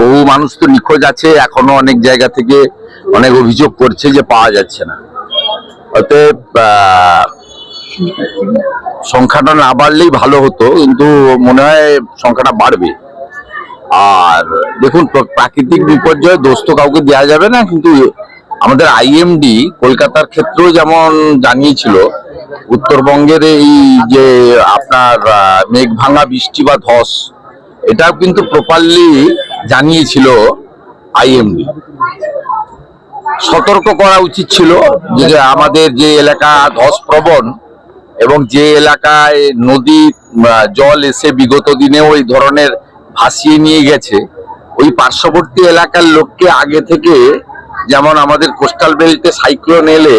বহু মানুষ তো নিখোঁজ আছে, এখনও অনেক জায়গা থেকে অনেক অভিযোগ করছে যে পাওয়া যাচ্ছে না। সংখ্যাটা না বাড়লেই ভালো হতো, কিন্তু মনে হয় সংখ্যাটা বাড়বে। আর দেখুন প্রাকৃতিক বিপর্যয় দোষ তো কাউকে দেওয়া যাবে না, কিন্তু আমাদের আইএমডি কলকাতার ক্ষেত্রেও যেমন জানিয়েছিল, উত্তরবঙ্গের এই যে আপনার মেঘ ভাঙা বৃষ্টি বা ধস, এটাও কিন্তু প্রপারলি জানিয়েছিল আইএমডি। সতর্ক করা উচিত ছিল যে আমাদের যে এলাকা ধস প্রবণ এবং যে এলাকায় নদী জল এসে বিগত দিনে ওই ধরনের ভাসিয়ে নিয়ে গেছে, ওই পার্শ্ববর্তী এলাকার লোককে আগে থেকে যেমন আমাদের কোস্টাল বেল্টে সাইক্লোন এলে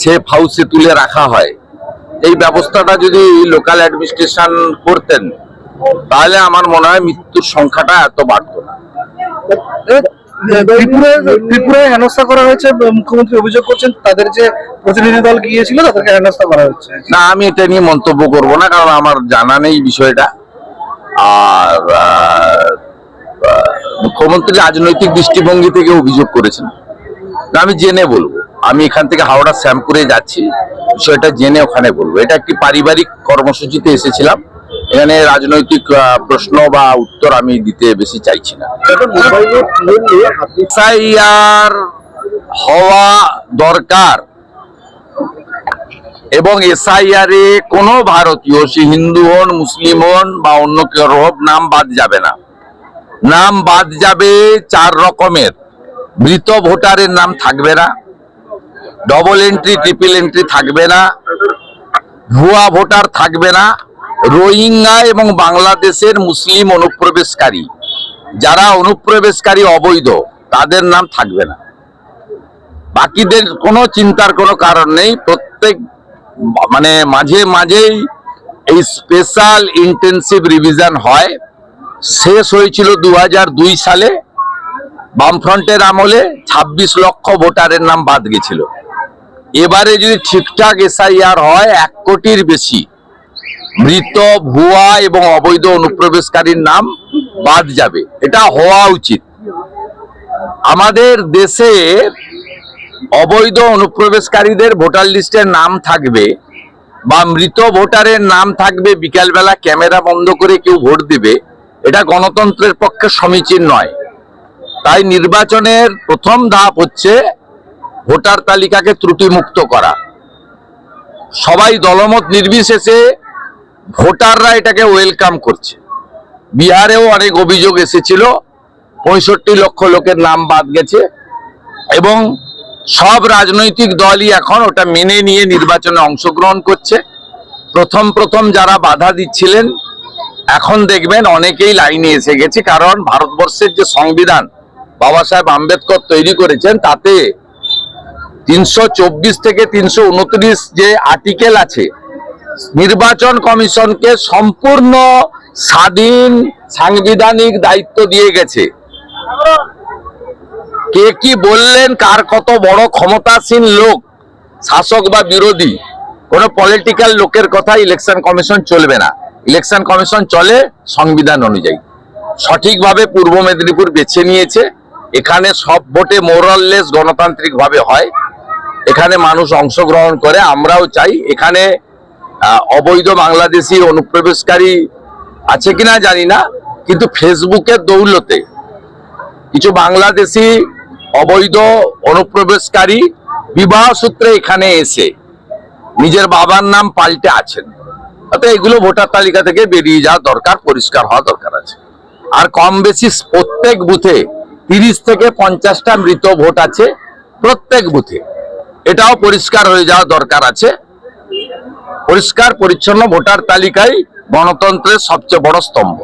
সেফ হাউসে তুলে রাখা হয়। এই ব্যবস্থাটা যদি লোকাল অ্যাডমিনিস্ট্রেশন করতেন তাহলে আমার মনে হয় মৃত্যুর সংখ্যাটা এত বাড়তো না। ত্রিপুরায় ত্রিপুরায় হেনস্থা করা হয়েছে মুখ্যমন্ত্রী অভিযোগ করছেন তাদের যে প্রতিনিধি দল গিয়েছিল তাদেরকে হেনস্থা করা হচ্ছে না আমি এটা নিয়ে মন্তব্য করব না কারণ আমার জানা নেই বিষয়টা। আর আহ, আহ, মুখ্যমন্ত্রী রাজনৈতিক দৃষ্টিভঙ্গি থেকে অভিযোগ করেছেন। আমি জেনে বলব। আমি এখান থেকে হাওড়া শ্যামপুরে যাচ্ছি বিষয়টা জেনে ওখানে বলব। এটা একটি পারিবারিক কর্মসূচিতে এসেছিলাম। এখানে রাজনৈতিক প্রশ্ন বা উত্তর আমি দিতে বেশি চাইছি না। এসআইআর হওয়া দরকার এবং এসআইআর এ কোনো ভারতীয় সে হিন্দু হন মুসলিম হন বা অন্য কেউ হোক নাম বাদ যাবে না। নাম বাদ যাবে চার রকমের। মৃত ভোটারের নাম থাকবে না ডবল এন্ট্রি ট্রিপল এন্ট্রি থাকবে না ভুয়া ভোটার থাকবে না রোহিঙ্গা এবং বাংলাদেশের মুসলিম অনুপ্রবেশকারী। যারা অনুপ্রবেশকারী অবৈধ, তাদের নাম থাকবে না। বাকিদের কোনো চিন্তার কোনো কারণ নেই। প্রত্যেক মানে মাঝে মাঝেই এই স্পেশাল ইন্টেন্সিভ রিভিশন হয়। শেষ হয়েছিল দু সালে। বামফ্রন্টের আমলে ২৬ লক্ষ ভোটারের নাম বাদ গেছিল। এবারে যদি ঠিকঠাক এসআইআর হয়, এক কোটির বেশি। মৃত, ভুয়া এবং অবৈধ অনুপ্রবেশকারীর নাম বাদ যাবে। এটা হওয়া উচিত। আমাদের দেশে অবৈধ অনুপ্রবেশকারীদের ভোটার লিস্টের নাম থাকবে বা মৃত ভোটারের নাম থাকবে, বিকালবেলা ক্যামেরা বন্ধ করে কেউ ভোট দিবে। এটা গণতন্ত্রের পক্ষে সমীচীন নয়। তাই নির্বাচনের প্রথম ধাপ হচ্ছে ভোটার তালিকাকে ত্রুটিমুক্ত করা। সবাই দলমত নির্বিশেষে ভোটাররা এটাকে ওয়েলকাম করছে। বিহারেও অনেক অভিযোগ এসেছিল, পঁয়ষট্টি লক্ষ লোকের নাম বাদ গেছে এবং সব রাজনৈতিক দলই এখন ওটা মেনে নিয়ে নির্বাচনে অংশগ্রহণ করছে। প্রথম প্রথম যারা বাধা দিচ্ছিলেন, এখন দেখবেন অনেকেই লাইনে এসে গেছে, কারণ ভারতবর্ষের যে সংবিধান, বাবা সাহেব আম্বেদকর তৈরি করেছেন, তাতে তিনশো চব্বিশ থেকে তিনশো উনত্রিশ যে আর্টিকেল আছে নির্বাচন কমিশনকে সম্পূর্ণ স্বাধীন সাংবিধানিক দায়িত্ব দিয়ে গেছে। কে কি বললেন, কার কত বড় ক্ষমতাসীন লোক, শাসক বা বিরোধী, কোন পলিটিক্যাল লোকের কথা ইলেকশন কমিশন চলবে না। ইলেকশন কমিশন চলে সংবিধান অনুযায়ী। সঠিকভাবে পূর্ব মেদিনীপুর বেছে নিয়েছে। এখানে সব ভোটে মোরাললেস গণতান্ত্রিকভাবে হয়। এখানে মানুষ অংশগ্রহণ করে, আমরাও চাই। এখানে অবৈধ বাংলাদেশি অনুপ্রবেশকারী আছে কিনা জানি না, কিন্তু ফেসবুকের দৌলতে কিছু বাংলাদেশি অবৈধ অনুপ্রবেশকারী বিবাহ সূত্রে এখানে এসে নিজের বাবার নাম পাল্টে আছেন। অর্থাৎ এগুলো ভোটার তালিকা থেকে বেরিয়ে যাওয়া দরকার, পরিষ্কার হওয়া দরকার আছে। আর কম বেশি প্রত্যেক বুথে তিরিশ থেকে পঞ্চাশটা মৃত ভোট আছে প্রত্যেক বুথে। এটাও পরিষ্কার হয়ে যাওয়া দরকার আছে। পরিষ্কার পরিচ্ছন্ন ভোটার তালিকাই গণতন্ত্রের সবচেয়ে বড় স্তম্ভ।